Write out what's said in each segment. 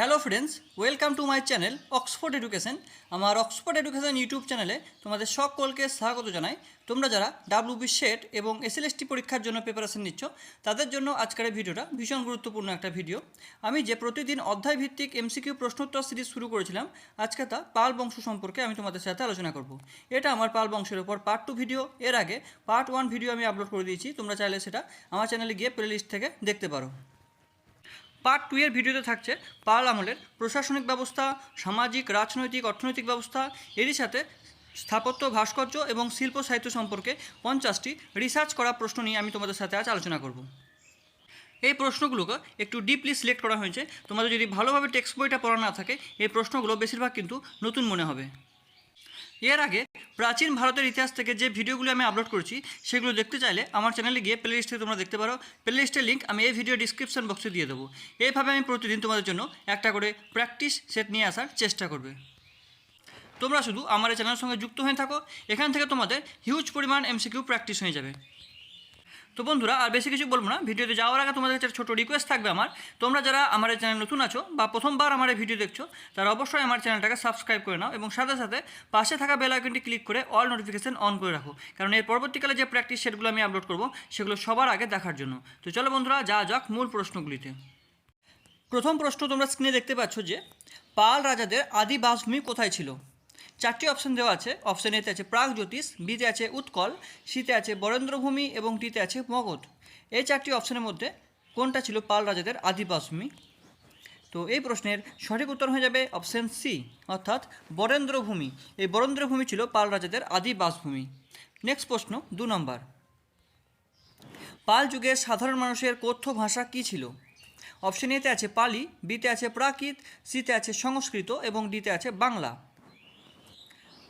Hello friends welcome to my channel Oxford Education আমার Oxford education YouTube চ্যানেলে তোমাদের সকলকে স্বাগত জানাই। তোমরা যারা ডাব্লিউবি সেট এবং এসএলএসটি পরীক্ষার জন্য প্রিপারেশন নিচ্ছ, তাদের জন্য আজকের ভিডিওটা ভীষণ গুরুত্বপূর্ণ একটা ভিডিও আমি যে প্রতিদিন অধ্যায় ভিত্তিক এমসিকিউ প্রশ্নোত্তর সিরিজ শুরু করেছিলাম, আজকে তা পাল বংশ সম্পর্কে আমি তোমাদের সাথে আলোচনা করব। এটা আমার পাল বংশের ওপর পার্ট টু ভিডিও এর আগে পার্ট ওয়ান ভিডিও আমি আপলোড করে দিয়েছি, তোমরা চাইলে সেটা আমার চ্যানেলে গিয়ে প্লেলিস্ট থেকে দেখতে পারো। পার্ট টু এর ভিডিওতে থাকছে পাল আমলের প্রশাসনিক ব্যবস্থা, সামাজিক, রাজনৈতিক, অর্থনৈতিক ব্যবস্থা। এরই সাথে স্থাপত্য, ভাস্কর্য এবং শিল্প সাহিত্য সম্পর্কে পঞ্চাশটি রিসার্চ করা প্রশ্ন নিয়ে আমি তোমাদের সাথে আজ আলোচনা করব। এই প্রশ্নগুলোকে একটু ডিপলি সিলেক্ট করা হয়েছে। তোমাদের যদি ভালোভাবে টেক্সট বইটা পড়া না থাকে, এই প্রশ্নগুলো বেশিরভাগ কিন্তু নতুন মনে হবে। এর আগে প্রাচীন ভারতের ইতিহাস থেকে যে ভিডিওগুলো আমি আপলোড করছি, সেগুলো দেখতে চাইলে আমার চ্যানেলে গিয়ে প্লে লিস্টে তোমরা দেখতে পারো। প্লে লিস্টের লিঙ্ক আমি এই ভিডিও ডিসক্রিপশন বক্সে দিয়ে দেবো। এইভাবে আমি প্রতিদিন তোমাদের জন্য একটা করে প্র্যাকটিস সেট নিয়ে আসার চেষ্টা করবে। তোমরা শুধু আমার এই চ্যানেলের সঙ্গে যুক্ত হয়ে থাকো। এখান থেকে তোমাদের হিউজ পরিমাণ এমসিকিউ প্র্যাকটিস হয়ে যাবে। তো বন্ধুরা, আর বেশি কিছু বলব না। ভিডিওতে যাওয়ার আগে তোমাদের কাছে ছোটো রিকোয়েস্ট থাকবে আমার। তোমরা যারা আমার এই চ্যানেল নতুন আছো বা প্রথমবার আমার এই ভিডিও দেখছ, তারা অবশ্যই আমার চ্যানেলটাকে সাবস্ক্রাইব করে নাও এবং সাথে সাথে পাশে থাকা বেল আইকনটি ক্লিক করে অল নোটিফিকেশন অন করে রাখো। কারণ এর পরবর্তীকালে যে প্র্যাকটিস সেটগুলো আমি আপলোড করব, সেগুলো সবার আগে দেখার জন্য। তো চলো বন্ধুরা যা যাক মূল প্রশ্নগুলিতে। প্রথম প্রশ্ন তোমরা স্ক্রিনে দেখতে পাচ্ছ যে, পাল রাজাদের আদি বাসভূমি কোথায় ছিল? চারটি অপশন দেওয়া আছে। অপশন এতে আছে প্রাগ জ্যোতিষ বিতে আছে উৎকল সিতে আছে বরেন্দ্রভূমি এবং ডিতে আছে মগধ। এই চারটি অপশনের মধ্যে কোনটা ছিল পাল রাজাদের আদি বাসভূমি তো এই প্রশ্নের সঠিক উত্তর হয়ে যাবে অপশন সি অর্থাৎ বরেন্দ্রভূমি। এই বরেন্দ্রভূমি ছিল পাল রাজাদের আদি বাসভূমি নেক্সট প্রশ্ন, দু নম্বর। পাল যুগের সাধারণ মানুষের কথ্য ভাষা কী ছিল? অপশন এতে আছে পালি বিতে আছে প্রাকৃত সিতে আছে সংস্কৃত এবং ডিতে আছে বাংলা।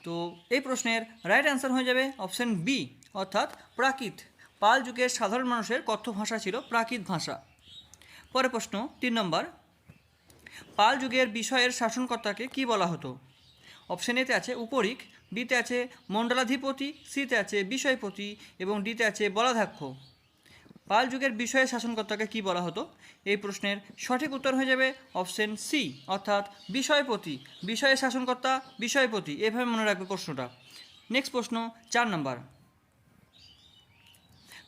তো এই প্রশ্নের রাইট অ্যান্সার হয়ে যাবে অপশন বি অর্থাৎ প্রাকৃত। পাল যুগের সাধারণ মানুষের কথ্য ভাষা ছিল প্রাকৃত ভাষা। পরে প্রশ্ন, তিন নম্বর। পাল যুগের বিষয়ের শাসনকর্তাকে কি বলা হতো? অপশন এতে আছে উপরিক বিতে আছে মণ্ডলাধিপতি সিতে আছে বিষয়পতি এবং ডিতে আছে বলাধাক্ষ পাল যুগের বিষয়ে শাসনকর্তাকে কি বলা হতো? এই প্রশ্নের সঠিক উত্তর হয়ে যাবে অপশন সি, অর্থাৎ বিষয়পতি। বিষয়ে শাসনকর্তা, বিষয়পতি। এভাবে মনে রাখবে প্রশ্নটা। নেক্সট প্রশ্ন, চার নম্বর।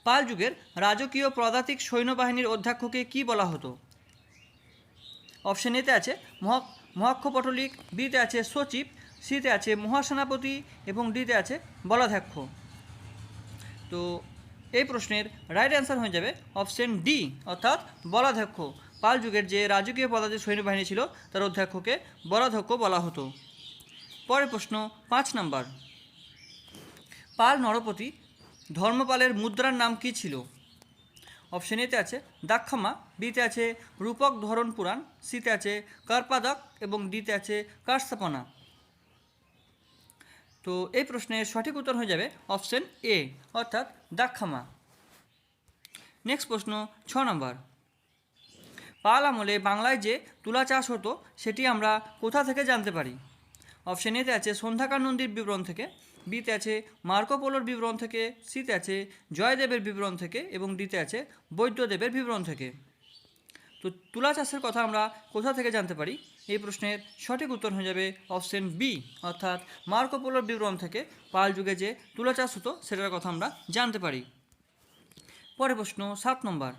পাল যুগের রাজকীয় পদাতিক সৈন্যবাহিনীর অধ্যক্ষকে কি বলা হতো? অপশন এতে আছে মহা মহাক্ষ পটলিক বিতে আছে সচিব, সিতে আছে মহাসেনাপতি এবং ডিতে আছে বলাধ্যক্ষ। তো এই প্রশ্নের রাইট অ্যান্সার হয়ে যাবে অপশন ডি অর্থাৎ বলাধ্যক্ষ। পাল যুগের যে রাজকীয় পদাতিক সৈন্যবাহিনী ছিল, তার অধ্যক্ষকে বলাধ্যক্ষ বলা হতো। পরের প্রশ্ন, পাঁচ নম্বর। পাল নরপতি, ধর্মপালের মুদ্রার নাম কী ছিল? অপশন এতে আছে দাক্ষামা বিতে আছে রূপক ধরণ পুরাণ সিতে আছে কার্পাদক, এবং ডিতে আছে কারস্থাপনা তো এই প্রশ্নের সঠিক উত্তর হয়ে যাবে অপশন এ, অর্থাৎ দাক্ষামা। নেক্সট প্রশ্ন, ছ নম্বর। পাল আমলে বাংলায় যে তুলা চাষ হতো, সেটি আমরা কোথা থেকে জানতে পারি? অপশন এতে আছে সন্ধ্যাকার নন্দীর বিবরণ থেকে, বিতে আছে মার্কোপোলোর বিবরণ থেকে, সিতে আছে জয়দেবের বিবরণ থেকে এবং ডিতে আছে বৈদ্যদেবের বিবরণ থেকে। তো তুলা চাষের কথা আমরা কোথা থেকে জানতে পারি? এই প্রশ্নের সঠিক উত্তর হয়ে যাবে অপশন বি, অর্থাৎ মার্কোপোলোর বিবরণ থেকে পাল যুগে যে তুলা চাষ হতো, সেটার কথা আমরা জানতে পারি। পরে প্রশ্ন, সাত নম্বর।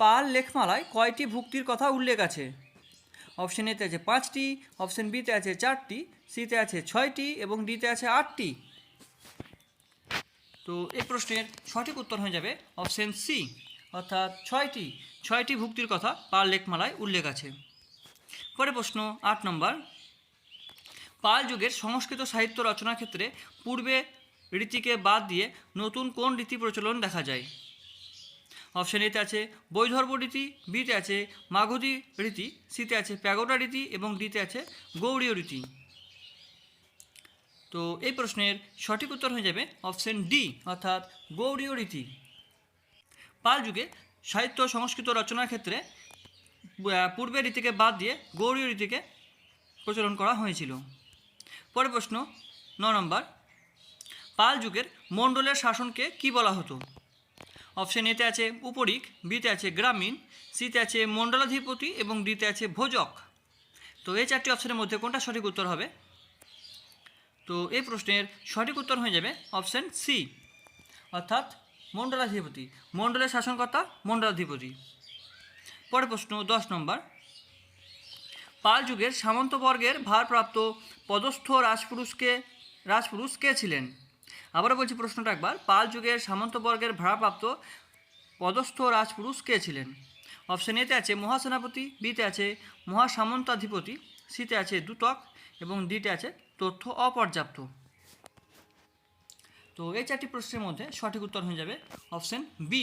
পাল লেখমালায় কয়টি ভুক্তির কথা উল্লেখ আছে? অপশন এতে আছে পাঁচটি, অপশন বিতে আছে চারটি, সিতে আছে ছয়টি এবং ডিতে আছে আটটি। তো এই প্রশ্নের সঠিক উত্তর হয়ে যাবে অপশন সি, অর্থাৎ ছয়টি ছয়টি ভুক্তির কথা পাল লেখমালায় উল্লেখ আছে। পরে প্রশ্ন, আট নম্বর। পাল যুগের সংস্কৃত সাহিত্য রচনার ক্ষেত্রে পূর্বে রীতিকে বাদ দিয়ে নতুন কোন রীতি প্রচলন দেখা যায়? অপশন এতে আছে বৈধর্ব রীতি, বিতে আছে মাগধী রীতি, সিতে আছে প্যাগোডা রীতি এবং ডিতে আছে গৌড়ীয় রীতি। তো এই প্রশ্নের সঠিক উত্তর হয়ে যাবে অপশন ডি, অর্থাৎ গৌড়ীয় রীতি। পাল যুগে সাহিত্য সংস্কৃত রচনার ক্ষেত্রে পূর্বের রীতিকে বাদ দিয়ে গৌরীয় রীতিকে প্রচলন করা হয়েছিল। পরের প্রশ্ন, ন নম্বর, পাল যুগের মণ্ডলের শাসনকে কি বলা হতো? অপশন এতে আছে উপরিক, বিতে আছে গ্রামীণ, সিতে আছে মণ্ডলাধিপতি এবং ডিতে আছে ভোজক। তো এই চারটি অপশনের মধ্যে কোনটা সঠিক উত্তর হবে? তো এই প্রশ্নের সঠিক উত্তর হয়ে যাবে অপশন সি, অর্থাৎ মণ্ডলাধিপতি। মণ্ডলের শাসনকর্তা মণ্ডলাধিপতি। পরের প্রশ্ন, দশ নম্বর। পাল যুগের সামন্তবর্গের ভারপ্রাপ্ত পদস্থ রাজপুরুষকে, রাজপুরুষ কে ছিলেন? আবারও বলছি প্রশ্নটা একবার। পাল যুগের সামন্তবর্গের ভারপ্রাপ্ত পদস্থ রাজপুরুষ কে ছিলেন? অপশন এতে আছে মহাসেনাপতি, বিতে আছে মহাসামন্তাধিপতি, সিতে আছে দূতক এবং ডিতে আছে তথ্য অপর্যাপ্ত। তো এই চারটি প্রশ্নের মধ্যে সঠিক উত্তর হয়ে যাবে অপশন বি,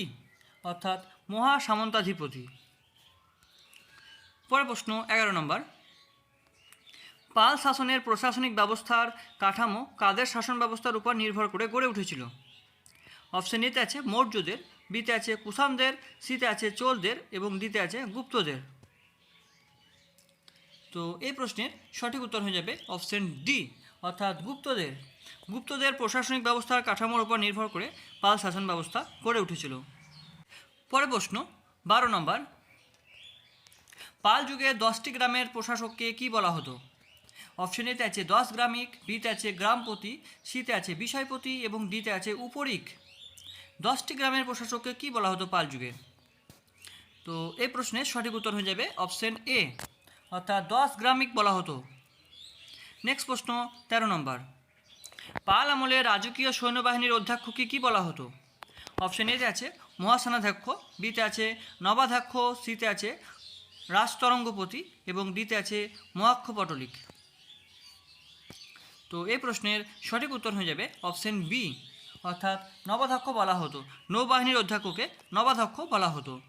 অর্থাৎ মহাসামন্তাধিপতি। পরের প্রশ্ন, এগারো নম্বর। পাল শাসনের প্রশাসনিক ব্যবস্থার কাঠামো কাদের শাসন ব্যবস্থার উপর নির্ভর করে গড়ে উঠেছিল? অপশন এতে আছে মৌর্যদের, বিতে আছে কুষাণদের সিতে আছে চোলদের এবং ডিতে আছে গুপ্তদের। তো এই প্রশ্নের সঠিক উত্তর হয়ে যাবে অপশন ডি, অর্থাৎ গুপ্তদের। গুপ্তদের প্রশাসনিক ব্যবস্থার কাঠামোর উপর নির্ভর করে পাল শাসন ব্যবস্থা গড়ে উঠেছিল। পরের প্রশ্ন, বারো নম্বর পাল যুগে দশটি গ্রামের প্রশাসককে কি বলা হতো? অপশন এতে আছে দশ গ্রামিক, বিতে আছে গ্রামপতি, সিতে আছে বিষয়পতি এবং ডিতে আছে উপরিক। দশটি গ্রামের প্রশাসককে কি বলা হতো পাল যুগে? তো এই প্রশ্নের সঠিক উত্তর হয়ে যাবে অপশন এ। অর্থাৎ দশ গ্রামিক বলা হতো। নেক্সট প্রশ্ন, তেরো নম্বর। পাল আমলে রাজকীয় সৈন্যবাহিনীর অধ্যক্ষকে কি বলা হতো? অপশন এতে আছে মহাসেনাধ্যক্ষ, বিতে আছে নবাধ্যক্ষ, সিতে আছে রাজতরঙ্গপতি এবং ডিতে আছে মহাক্ষ পটলিক তো এই প্রশ্নের সঠিক উত্তর হয়ে যাবে অপশন বি, অর্থাৎ নবাধ্যক্ষ বলা হতো। নৌবাহিনীর অধ্যক্ষকে নবাধ্যক্ষ বলা হতো।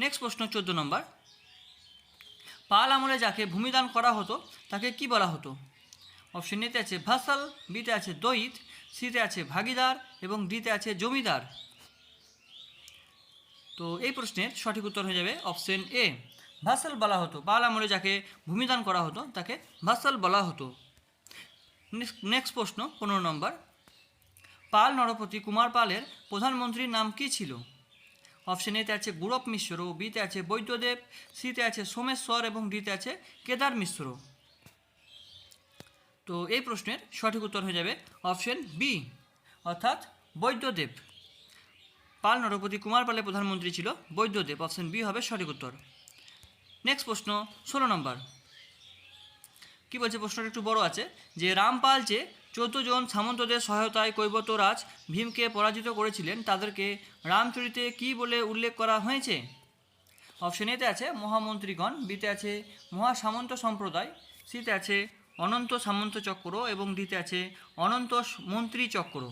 নেক্সট প্রশ্ন চোদ্দ নম্বর। পাল আমলে যাকে ভূমিদান করা হতো, তাকে কি বলা হতো? অপশন এতে আছে ভাসাল, বিতে আছে দৈত, সিতে আছে ভাগিদার এবং ডিতে আছে জমিদার। তো এই প্রশ্নের সঠিক উত্তর হয়ে যাবে অপশন এ। ভাসাল বলা হতো পাল আমলে যাকে ভূমিদান করা হতো, তাকে ভাসাল বলা হতো। নেক্সট প্রশ্ন, পনেরো নম্বর। পাল নরপতি কুমার পালের প্রধানমন্ত্রীর নাম কী ছিল? অপশন এতে আছে গুরব মিশ্র, বিতে আছে বৈদ্যদেব, সিতে আছে সোমেশ্বর এবং ডিতে আছে কেদার মিশ্র। তো এই প্রশ্নের সঠিক উত্তর হয়ে যাবে অপশন বি, অর্থাৎ বৈদ্যদেব। পাল নরপতি কুমার পালের প্রধানমন্ত্রী ছিল বৈদ্যদেব অপশন বি হবে সঠিক উত্তর। নেক্সট প্রশ্ন, ষোলো নম্বর। কি বলছে প্রশ্নটা একটু বড় আছে? যে রামপাল যে চৌদ্দ জন সামন্তদের সহায়তায় কৈবর্তরাজ ভীমকে পরাজিত করেছিলেন, তাদেরকে রামচরিতে কি বলে উল্লেখ করা হয়েছে? অপশন এতে আছে মহামন্ত্রীগণ বিতে আছে মহাসামন্ত সম্প্রদায় সিতে আছে অনন্ত সামন্ত চক্র এবং ডিতে আছে অনন্ত মন্ত্রী চক্র।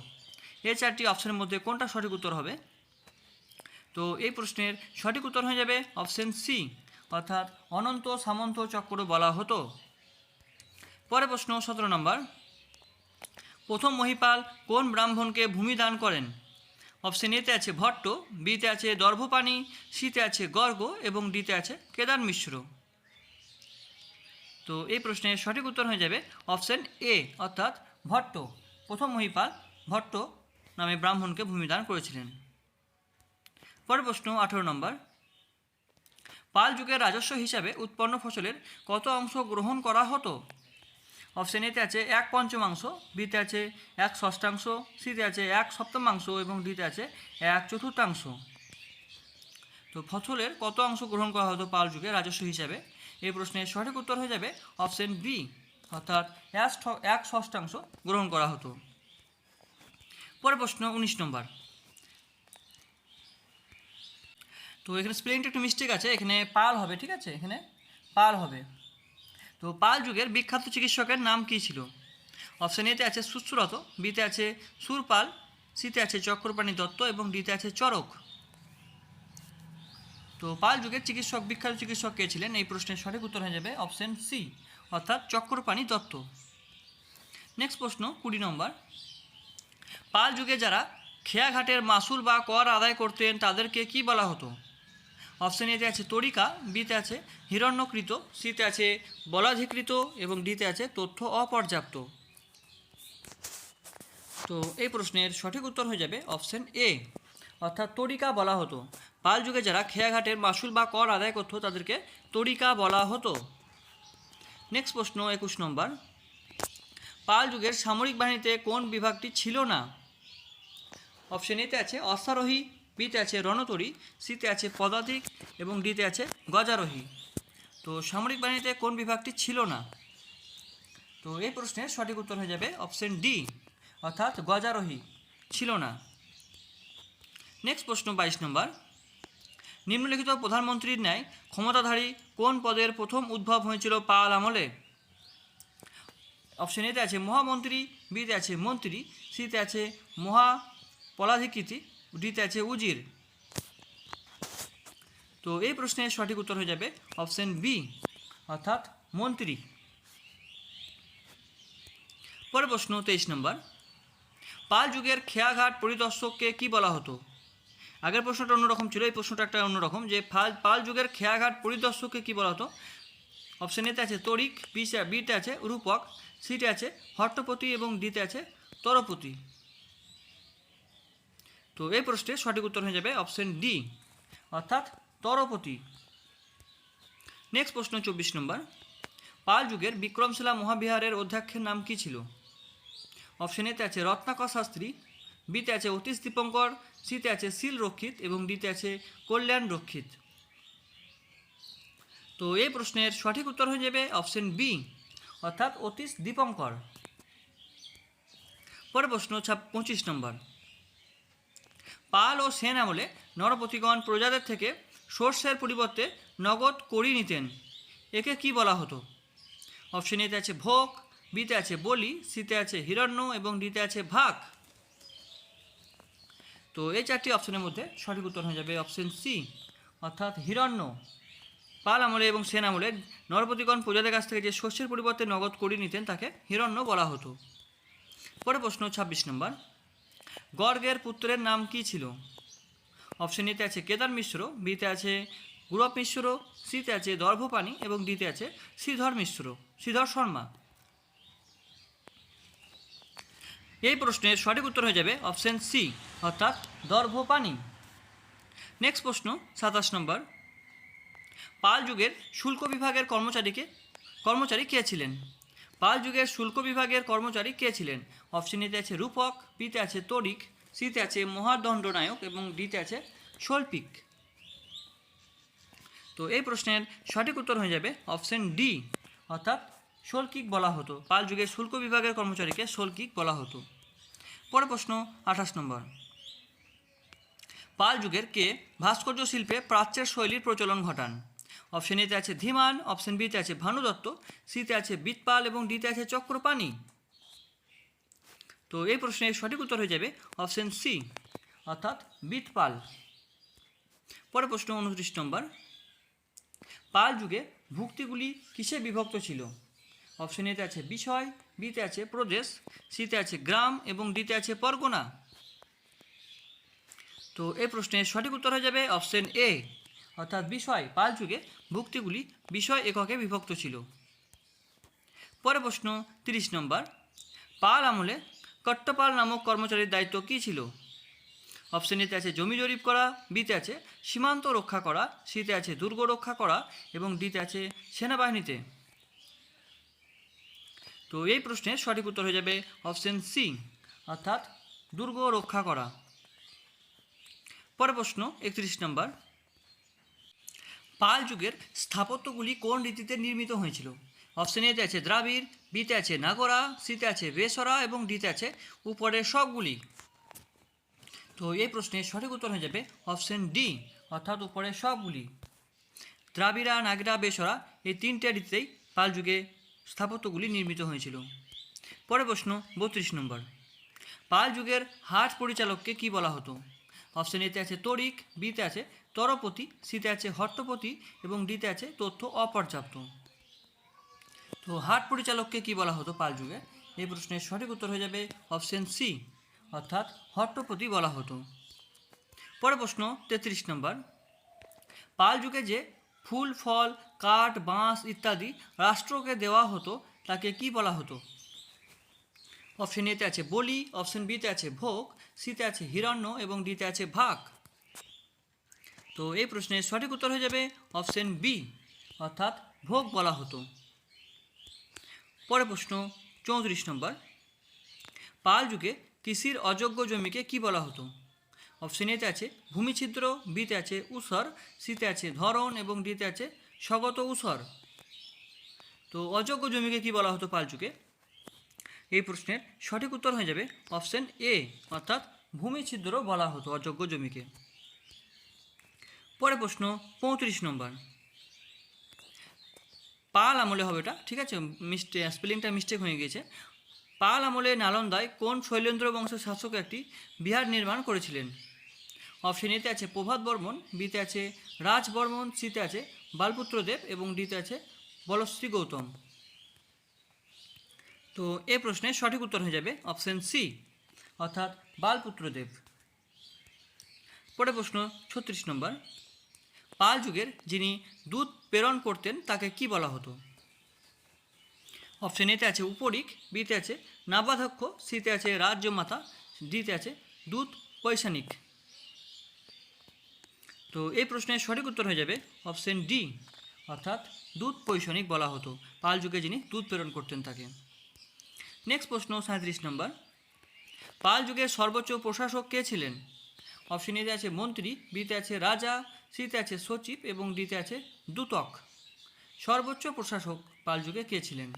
এই চারটি অপশনের মধ্যে কোনটা সঠিক উত্তর হবে? তো এই প্রশ্নের সঠিক উত্তর হয়ে যাবে অপশন সি, অর্থাৎ অনন্ত সামন্ত চক্র বলা হতো। পরে প্রশ্ন, সতেরো নম্বর। প্রথম মহিপাল কোন ব্রাহ্মণকে ভূমি দান করেন? অপশন এতে আছে ভট্ট, বিতে আছে দর্ভপাণি, সিতে আছে গর্গ, এবং ডিতে আছে কেদার মিশ্র। তো এই প্রশ্নের সঠিক উত্তর হয়ে যাবে অপশন এ, অর্থাৎ ভট্ট। প্রথম মহিপাল ভট্ট নামে ব্রাহ্মণকে ভূমিদান করেছিলেন। পরের প্রশ্ন, আঠেরো নম্বর। পাল যুগের রাজস্ব হিসাবে উৎপন্ন ফসলের কত অংশ গ্রহণ করা হতো? অপশন এতে আছে এক পঞ্চমাংশ, বিতে আছে এক ষষ্ঠাংশ সিতে আছে এক সপ্তমাংশ এবং ডিতে আছে এক চতুর্থাংশ। তো ফসলের কত অংশ গ্রহণ করা হতো পাল যুগে রাজস্ব হিসাবে? এই প্রশ্নের সঠিক উত্তর হয়ে যাবে অপশন বি, অর্থাৎ এক ষষ্ঠাংশ গ্রহণ করা হতো। পরের প্রশ্ন, উনিশ নম্বর। তো এখানে স্পেলিংটা একটু মিস্টেক আছে, এখানে পাল হবে, ঠিক আছে? এখানে পাল হবে। তো পাল যুগের বিখ্যাত চিকিৎসকের নাম কী ছিল? অপশন এতে আছে সুশ্রুত বিতে আছে সুরপাল সিতে আছে চক্রপাণি দত্ত এবং ডিতে আছে চরক তো পাল যুগের চিকিৎসক, বিখ্যাত চিকিৎসক কে ছিলেন? এই প্রশ্নের সঠিক উত্তর হয়ে যাবে অপশন সি অর্থাৎ চক্রপাণি দত্ত। নেক্সট প্রশ্ন, কুড়ি নম্বর। পাল যুগে যারা খেয়াঘাটের মাসুল বা কর আদায় করতেন, তাদেরকে কি বলা হতো? অপশন এতে আছে তরিকা বিতে আছে হিরণ্যকৃত সিতে আছে বলাধিকৃত এবং ডিতে আছে তথ্য অপর্যাপ্ত। তো এই প্রশ্নের সঠিক উত্তর হয়ে যাবে অপশন এ অর্থাৎ তরিকা বলা হতো। পাল যুগে যারা খেয়াঘাটের মাসুল বা কর আদায় করতো, তাদেরকে তরিকা বলা হতো। নেক্সট প্রশ্ন, একুশ নম্বর। পাল যুগের সামরিক বাহিনীতে কোন বিভাগটি ছিল না? অপশন এতে আছে অশ্বারোহী বিতে আছে রণতরী, সিতে আছে পদাতিক এবং ডিতে আছে গজারোহী। তো সামরিক বাহিনীতে কোন বিভাগটি ছিল না? তো এই প্রশ্নের সঠিক উত্তর হয়ে যাবে অপশন ডি, অর্থাৎ গজারোহী ছিল না। নেক্সট প্রশ্ন বাইশ নম্বর। নিম্নলিখিত প্রধানমন্ত্রীর ন্যায় ক্ষমতাধারী কোন পদের প্রথম উদ্ভব হয়েছিল পাল আমলে? অপশন এতে আছে মহামন্ত্রী, বিতে আছে মন্ত্রী, সিতে আছে মহা পলাধিকৃতি ডিতে আছে উজির। তো এই প্রশ্নের সঠিক উত্তর হয়ে যাবে অপশন বি, অর্থাৎ মন্ত্রী। পরের প্রশ্ন তেইশ নম্বর। পাল যুগের খেয়াঘাট পরিদর্শককে কি বলা হতো? আগের প্রশ্নটা অন্যরকম ছিল, এই প্রশ্নটা একটা অন্যরকম যে ফাল, পাল যুগের খেয়াঘাট পরিদর্শককে কি বলা হতো? অপশন এতে আছে তরিক বিতে আছে রূপক সিটে আছে হট্টপতি এবং ডিতে আছে তরপতি। তো এই প্রশ্নের সঠিক উত্তর হয়ে যাবে অপশন ডি, অর্থাৎ তরপতি। নেক্সট প্রশ্ন চব্বিশ নম্বর। পাল যুগের বিক্রমশিলা মহাবিহারের অধ্যক্ষের নাম কি ছিল? অপশন এতে আছে রত্নাকর শাস্ত্রী বিতে আছে অতীশ দীপঙ্কর সিতে আছে শিল রক্ষিত এবং ডিতে আছে কল্যাণ রক্ষিত। তো এই প্রশ্নের সঠিক উত্তর হয়ে যাবে অপশন বি, অর্থাৎ অতীশ দীপঙ্কর। পরের প্রশ্ন ছাপ পঁচিশ নম্বর। পাল ও সেন আমলে নরপতিগণ প্রজাদের থেকে সর্ষের পরিবর্তে নগদ করি নিতেন। একে কি বলা হতো? অপশন এতে আছে ভোগ, বিতে আছে বলি, সিতে আছে হিরণ্য এবং ডিতে আছে ভাগ। তো এই চারটি অপশনের মধ্যে সঠিক উত্তর হয়ে যাবে অপশন সি অর্থাৎ হিরণ্য। পাল আমলে এবং সেন আমলে নরপতিগণ প্রজাদের কাছ থেকে যে শস্যের পরিবর্তে নগদ করি নিতেন, তাকে হিরণ্য বলা হতো। পরে প্রশ্ন ছাব্বিশ নম্বর। গর্গের পুত্রের নাম কি ছিল? অপশন এতে আছে কেদার মিশ্র বিতে আছে গুরব মিশ্র সিতে আছে দর্ভপানি এবং ডিতে আছে শ্রীধর মিশ্র। শ্রীধর শর্মা। এই প্রশ্নের সঠিক উত্তর হয়ে যাবে অপশন সি অর্থাৎ দর্ভপানি নেক্সট প্রশ্ন, সাতাশ নম্বর। পাল যুগের শুল্ক বিভাগের কর্মচারীকে কর্মচারী কে ছিলেন? পাল যুগের শুল্ক বিভাগের কর্মচারী কে ছিলেন? অপশন এতে আছে রূপক বিতে আছে তরিক, সিতে আছে মহাদণ্ডনায়ক এবং ডিতে আছে শৈল্পিক। তো এই প্রশ্নের সঠিক উত্তর হয়ে যাবে অপশন ডি, অর্থাৎ শোলকিক বলা হতো। পাল যুগের শুল্ক বিভাগের কর্মচারীকে শোলকিক বলা হতো। পরে প্রশ্ন, আঠাশ নম্বর। পাল যুগের কে ভাস্কর্য শিল্পে প্রাচ্যের শৈলীর প্রচলন ঘটান? অপশন এতে আছে ধীমান অপশন বিতে আছে ভানুদত্ত সিতে আছে বিতপাল এবং ডিতে আছে চক্রপাণি। তো এই প্রশ্নের সঠিক উত্তর হয়ে যাবে অপশন সি অর্থাৎ বিতপাল পরের প্রশ্ন উনত্রিশ নম্বর। পাল যুগে ভুক্তিগুলি কিসে বিভক্ত ছিল? অপশন এতে আছে বিষয় বিতে আছে প্রদেশ সিতে আছে গ্রাম এবং ডিতে আছে পরগনা। তো এই প্রশ্নের সঠিক উত্তর হয়ে যাবে অপশন এ অর্থাৎ বিষয়, পাল যুগে ভুক্তিগুলি বিষয় এককে বিভক্ত ছিল। পরে প্রশ্ন, তিরিশ নম্বর। পাল আমলে কট্টপাল নামক কর্মচারীর দায়িত্ব কী ছিল? অপশন এতে আছে জমি জরিপ করা, বিতে আছে সীমান্ত রক্ষা করা, সিতে আছে দুর্গ রক্ষা করা এবং ডিতে আছে সেনাবাহিনীতে। তো এই প্রশ্নের সঠিক উত্তর হয়ে যাবে অপশন সি, অর্থাৎ দুর্গ রক্ষা করা। পরের প্রশ্ন, একত্রিশ নম্বর। পাল যুগের স্থাপত্যগুলি কোন রীতিতে নির্মিত হয়েছিল? অপশন এতে আছে দ্রাবিড় বিতে আছে নাগরা সিতে আছে বেসরা এবং ডিতে আছে উপরের সবগুলি। তো এই প্রশ্নের সঠিক উত্তর হয়ে যাবে অপশন ডি অর্থাৎ উপরের সবগুলি। দ্রাবিড়া, নাগরা, বেসরা এই তিনটে রীতিতেই পাল যুগে স্থাপত্যগুলি নির্মিত হয়েছিল। পরের প্রশ্ন বত্রিশ নম্বর। পাল যুগের হাট পরিচালককে কি বলা হতো? অপশন এতে আছে তরিক বিতে আছে তরপতি সিতে আছে হট্টপতি এবং ডিতে আছে তথ্য অপর্যাপ্ত। তো হাট পরিচালককে কি বলা হতো পাল যুগে? এই প্রশ্নের সঠিক উত্তর হয়ে যাবে অপশন সি, অর্থাৎ হট্টপতি বলা হতো। পরে প্রশ্ন, তেত্রিশ নম্বর। পাল যুগে যে ফুল, ফল, কাঠ, বাঁশ ইত্যাদি রাষ্ট্রকে দেওয়া হতো, তাকে কি বলা হতো? অপশন এতে আছে বলি, অপশন বিতে আছে ভোগ, সিতে আছে হিরণ্য এবং ডিতে আছে ভাগ। তো এই প্রশ্নের সঠিক উত্তর হয়ে যাবে অপশন বি, অর্থাৎ ভোগ বলা হতো। পরের প্রশ্ন, চৌত্রিশ নম্বর। পাল যুগে কৃষির অযোগ্য জমিকে কি বলা হতো? অপশন এতে আছে ভূমিছিদ্র, বিতে আছে উসর, সিতে আছে ধরন এবং ডিতে আছে স্বগত উসর। তো অযোগ্য জমিকে কি বলা হতো পাল যুগে? এই প্রশ্নের সঠিক উত্তর হয়ে যাবে অপশন এ, অর্থাৎ ভূমিছিদ্র বলা হতো অযোগ্য জমিকে। পরে প্রশ্ন, পঁয়ত্রিশ নম্বর। পাল আমলে হবে এটা ঠিক আছে? মিস্টে, স্পেলিংটা মিস্টেক হয়ে গিয়েছে। পাল আমলে নালন্দায় কোন শৈলেন্দ্র বংশের শাসক একটি বিহার নির্মাণ করেছিলেন? অপশন এতে আছে প্রভাত বর্মন, বিতে আছে রাজ বর্মন সিতে আছে বালপুত্রদেব এবং ডিতে আছে বলশ্রী গৌতম। তো এ প্রশ্নের সঠিক উত্তর হয়ে যাবে অপশন সি অর্থাৎ বালপুত্রদেব। পরে প্রশ্ন, ছত্রিশ নম্বর। পাল যুগের যিনি দুধ প্রেরণ করতেন, তাকে কি বলা হতো? অপশন এতে আছে উপরিক বিতে আছে নাবাধ্যক্ষ সিতে আছে রাজ্যমাতা ডিতে আছে দুধ পৈশানিক। তো এই প্রশ্নের সঠিক উত্তর হয়ে যাবে অপশন ডি অর্থাৎ দুধ পৈশানিক বলা হতো, পাল যুগে যিনি দুধ প্রেরণ করতেন তাকে। নেক্সট প্রশ্ন সাঁত্রিশ নম্বর, পাল যুগের সর্বোচ্চ প্রশাসক কে ছিলেন? অপশন এতে আছে মন্ত্রী বিতে আছে রাজা সিতে আছে সচিব এবং ডিতে আছে দূতক। সর্বোচ্চ প্রশাসক পাল যুগে কে ছিলেন?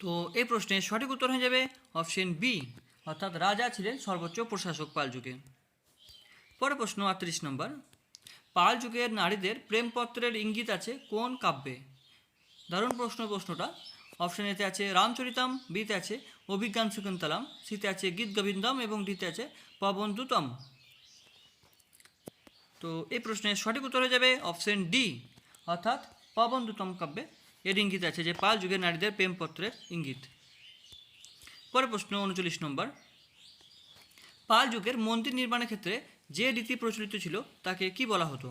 তো এই প্রশ্নের সঠিক উত্তর হয়ে যাবে অপশন বি, অর্থাৎ রাজা ছিলেন সর্বোচ্চ প্রশাসক পাল যুগে। পরে প্রশ্ন আটত্রিশ নম্বর, পাল যুগের নারীদের প্রেমপত্রের ইঙ্গিত আছে কোন কাব্যে? দারুণ প্রশ্ন প্রশ্নটা। অপশন এতে আছে রামচরিতম, বিতে আছে অভিজ্ঞান শকুন্তলাম সিতে আছে গীত গোবিন্দম এবং ডিতে আছে পবন দূতম। তো এই প্রশ্নের সঠিক উত্তর হয়ে যাবে অপশন ডি। অর্থাৎ পবন দূতম কাব্যে এর ইঙ্গিত আছে যে পাল যুগের নারীদের প্রেমপত্রের ইঙ্গিত। পরে প্রশ্ন, উনচল্লিশ নম্বর। পাল যুগের মন্দির নির্মাণের ক্ষেত্রে যে রীতি প্রচলিত ছিল তাকে কি বলা হতো?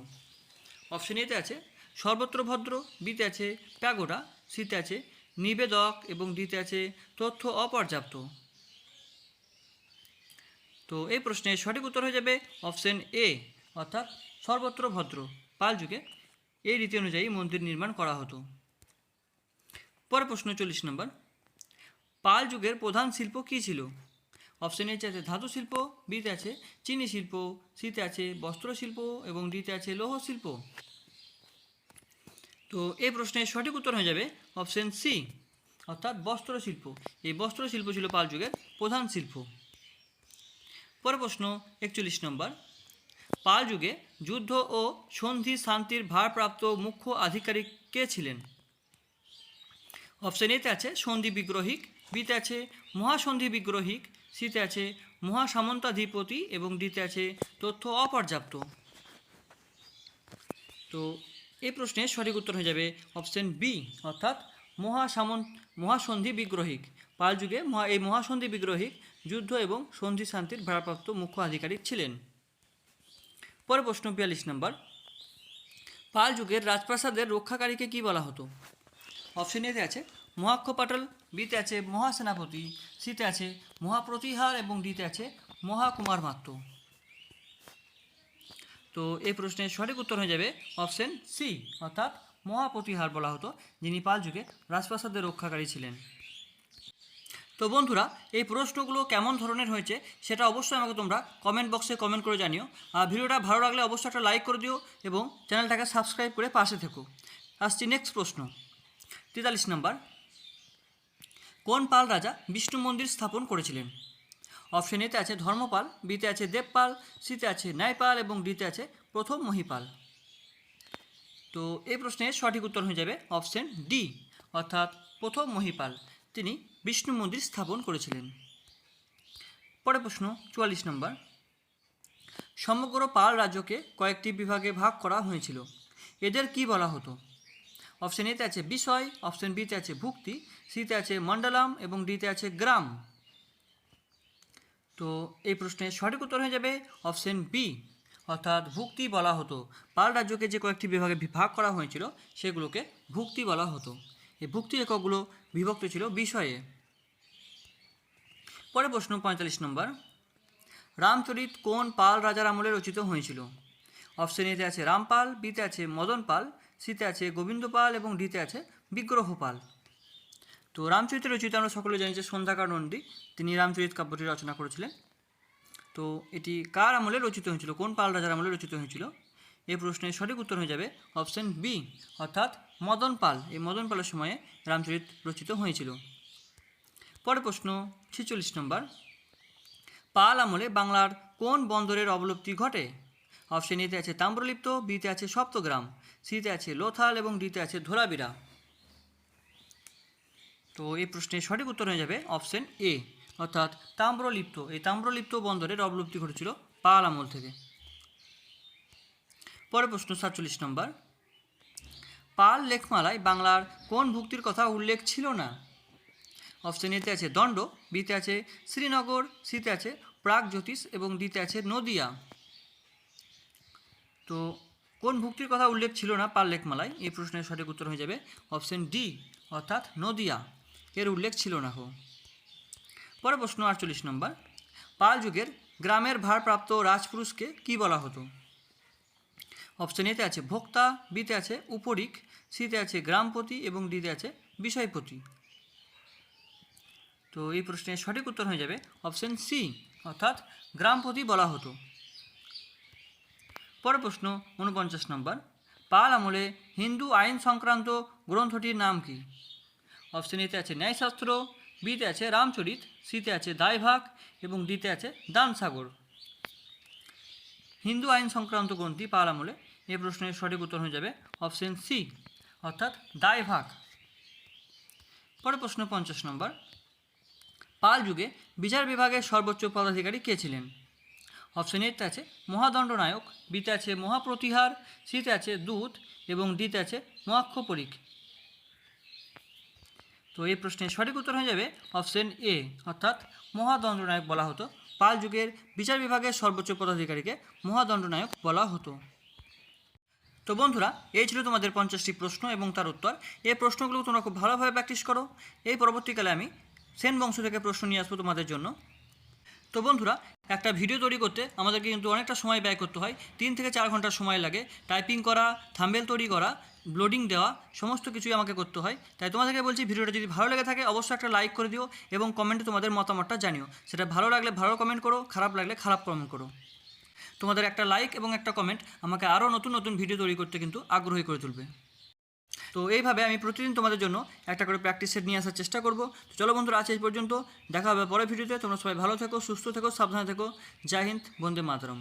অপশন এতে আছে সর্বত্র ভদ্র, বিতে আছে প্যাগোডা, সিতে আছে নিবেদক এবং ডিতে আছে তথ্য অপর্যাপ্ত। তো এই প্রশ্নের সঠিক উত্তর হয়ে যাবে অপশন এ। অর্থাৎ সর্বত্র ভদ্র। পাল যুগে এই রীতি অনুযায়ী মন্দির নির্মাণ করা হতো। পরে প্রশ্ন চল্লিশ নম্বর। পাল যুগের প্রধান শিল্প কী ছিল? অপশন এ আছে ধাতু শিল্প বিতে আছে চিনি শিল্প সিতে আছে বস্ত্র শিল্প এবং ডিতে আছে লৌহ শিল্প। তো এই প্রশ্নের সঠিক উত্তর হয়ে যাবে অপশন সি অর্থাৎ বস্ত্র শিল্প। এই বস্ত্র শিল্প ছিল পাল যুগের প্রধান শিল্প। পরে প্রশ্ন একচল্লিশ নম্বর। পাল যুগে যুদ্ধ ও সন্ধি শান্তির ভারপ্রাপ্ত মুখ্য আধিকারিক কে ছিলেন? অপশন এতে আছে সন্ধি বিগ্রহিক, বিতে আছে মহাসন্ধি বিগ্রহিক, সিতে আছে মহাসামন্তাধিপতি এবং ডিতে আছে তথ্য অপর্যাপ্ত। তো এই প্রশ্নের সঠিক উত্তর হয়ে যাবে অপশন বি, অর্থাৎ মহাসামন্ত মহাসন্ধি বিগ্রহিক। পাল যুগে মহা, এই মহাসন্ধি বিগ্রহিক যুদ্ধ এবং সন্ধি শান্তির ভারপ্রাপ্ত মুখ্য আধিকারিক ছিলেন। পরে প্রশ্ন বিয়াল্লিশ নম্বর। পাল যুগের রাজপ্রাসাদের রক্ষাকারীকে কি বলা হতো? অপশন এতে আছে, মহাক্ষ পাটল, বিতে আছে মহাসেনাপতি, সিতে আছে মহাপ্রতিহার এবং ডিতে আছে মহাকুমার মাত্র। তো এই প্রশ্নের সঠিক উত্তর হয়ে যাবে অপশন সি, অর্থাৎ মহাপ্রতিহার বলা হতো, যিনি পাল যুগে রাজপ্রাসাদের রক্ষাকারী ছিলেন। তো বন্ধুরা, এই প্রশ্নগুলো কেমন ধরনের হয়েছে সেটা অবশ্যই আমাকে তোমরা কমেন্ট বক্সে কমেন্ট করে জানিও। আর ভিডিওটা ভালো লাগলে অবশ্যই একটা লাইক করে দিও এবং চ্যানেলটাকে সাবস্ক্রাইব করে পাশে থেকো। আসছি নেক্সট প্রশ্ন। তেতাল্লিশ নম্বর। কোন পাল রাজা বিষ্ণু মন্দির স্থাপন করেছিলেন? অপশন এতে আছে ধর্মপাল বিতে আছে দেবপাল সিতে আছে ন্যায়পাল এবং ডিতে আছে প্রথম মহিপাল। তো এই প্রশ্নের সঠিক উত্তর হয়ে যাবে অপশন ডি অর্থাৎ প্রথম মহিপাল। তিনি বিষ্ণু মন্দির স্থাপন করেছিলেন। পরে প্রশ্ন, চুয়াল্লিশ নম্বর। সমগ্র পাল রাজ্যকে কয়েকটি বিভাগে ভাগ করা হয়েছিল। এদের কি বলা হতো? অপশন এতে আছে বিষয়, অপশন বিতে আছে ভুক্তি, সিতে আছে মণ্ডলম এবং ডিতে আছে গ্রাম। তো এই প্রশ্নের সঠিক উত্তর হয়ে যাবে অপশন বি। অর্থাৎ ভুক্তি বলা হতো। পাল রাজ্যকে যে কয়েকটি বিভাগে ভাগ করা হয়েছিল, সেগুলোকে ভুক্তি বলা হতো। এই ভুক্তি এককগুলো বিভক্ত ছিল বিষয়ে। পরে প্রশ্ন, পঁয়তাল্লিশ নম্বর। রামচরিত কোন পাল রাজার আমলে রচিত হয়েছিল? অপশন এতে আছে রামপাল, বিতে আছে মদন পাল সিতে আছে গোবিন্দ পাল এবং ডিতে আছে বিগ্রহ পাল তো রামচরিত রচিত আমরা সকলে জানি যে সন্ধ্যাকার নন্দী, তিনি রামচরিত কাব্যটি রচনা করেছিলেন। তো এটি কার আমলে রচিত হয়েছিল? কোন পাল রাজার আমলে রচিত হয়েছিল? এই প্রশ্নের সঠিক উত্তর হয়ে যাবে অপশন বি, অর্থাৎ মদন পাল, এই মদন পালের সময়ে রামচরিত রচিত হয়েছিল। পরের প্রশ্ন, ছেচল্লিশ নম্বর। পাল আমলে বাংলার কোন বন্দরের অবলুপ্তি ঘটে? অপশন এতে আছে তাম্রলিপ্ত, বিতে আছে সপ্তগ্রাম, সিতে আছে লোথাল এবং ডিতে আছে ধোলাবিরা। তো এই প্রশ্নের সঠিক উত্তর হয়ে যাবে অপশন এ, অর্থাৎ তাম্রলিপ্ত। এই তাম্রলিপ্ত বন্দরের অবলুপ্তি ঘটেছিল পাল আমল থেকে। পরের প্রশ্ন, সাতচল্লিশ নম্বর। পাল লেখমালায় বাংলার কোন ভুক্তির কথা উল্লেখ ছিল না? অপশন এতে আছে দণ্ড, বিতে আছে শ্রীনগর, সিতে আছে প্রাগ জ্যোতিষ এবং ডিতে আছে নদিয়া। তো কোন ভুক্তির কথা উল্লেখ ছিল না পাল লেখমালায়? এই প্রশ্নের সঠিক উত্তর হয়ে যাবে অপশন ডি, অর্থাৎ নদিয়া। এর উল্লেখ ছিল না হো। পরে প্রশ্ন আটচল্লিশ নম্বর, পাল যুগের গ্রামের ভারপ্রাপ্ত রাজপুরুষকে কি বলা হতো? অপশন এতে আছে ভোক্তা, বিতে আছে উপরিক, সিতে আছে গ্রামপতি এবং ডিতে আছে বিষয়পতি। তো এই প্রশ্নের সঠিক উত্তর হয়ে যাবে অপশন সি অর্থাৎ গ্রামপতি বলা হতো। পরের প্রশ্ন উনপঞ্চাশ নম্বর, পাল আমলে হিন্দু আইন সংক্রান্ত গ্রন্থটির নাম কি? অপশন এতে আছে ন্যায়শাস্ত্র, বিতে আছে রামচরিত, সিতে আছে দায়ভাগ এবং ডিতে আছে দানসাগর। হিন্দু আইন সংক্রান্ত গ্রন্থি পাল আমলে এই প্রশ্নের সঠিক উত্তর হয়ে যাবে অপশন সি, অর্থাৎ দায়ভাগ পরের প্রশ্ন পঞ্চাশ নম্বর। পাল যুগে বিচার বিভাগের সর্বোচ্চ পদাধিকারী কে ছিলেন? অপশন এতে আছে মহাদণ্ডনায়ক, বিতে আছে মহাপ্রতিহার, সিতে আছে দূত, এবং ডিতে আছে মহাক্ষ পরিক তো এই প্রশ্নের সঠিক উত্তর হয়ে যাবে অপশন এ, অর্থাৎ মহাদণ্ডনায়ক বলা হতো। পাল যুগের বিচার বিভাগের সর্বোচ্চ পদাধিকারীকে মহাদণ্ডনায়ক বলা হতো। তো বন্ধুরা, এই ছিল তোমাদের পঞ্চাশটি প্রশ্ন এবং তার উত্তর। এই প্রশ্নগুলো তোমরা খুব ভালোভাবে প্র্যাকটিস করো। এই পরবর্তীকালে আমি সেন বংশ থেকে প্রশ্ন নিয়ে আসব তোমাদের জন্য। তো বন্ধুরা, একটা ভিডিও তৈরি করতে আমাদেরকে কিন্তু অনেকটা সময় ব্যয় করতে হয়। তিন থেকে চার ঘণ্টা সময় লাগে। টাইপিং করা, থাম্বেল তৈরি করা, ব্লোডিং দেওয়া, সমস্ত কিছুই আমাকে করতে হয়। তাই তোমাদেরকে বলছি, ভিডিওটা যদি ভালো লেগে থাকে, অবশ্যই একটা লাইক করে দিও এবং কমেন্টে তোমাদের মতামতটা জানিও। সেটা ভালো লাগলে ভালো কমেন্ট করো, খারাপ লাগলে খারাপ কমেন্ট করো। তোমাদের একটা লাইক এবং একটা কমেন্ট আমাকে আরও নতুন নতুন ভিডিও তৈরি করতে কিন্তু আগ্রহী করে তুলবে। তো এইভাবে আমি প্রতিদিন তোমাদের জন্য একটা করে প্র্যাকটিস সেট নিয়ে আসার চেষ্টা করব। তো চলো বন্ধুরা, আজ এই পর্যন্ত। দেখা হবে পরের ভিডিওতে তোমরা সবাই ভালো থেকো, সুস্থ থেকো, সাবধানে থেকো। জয় হিন্দ, বন্দে মাতরম।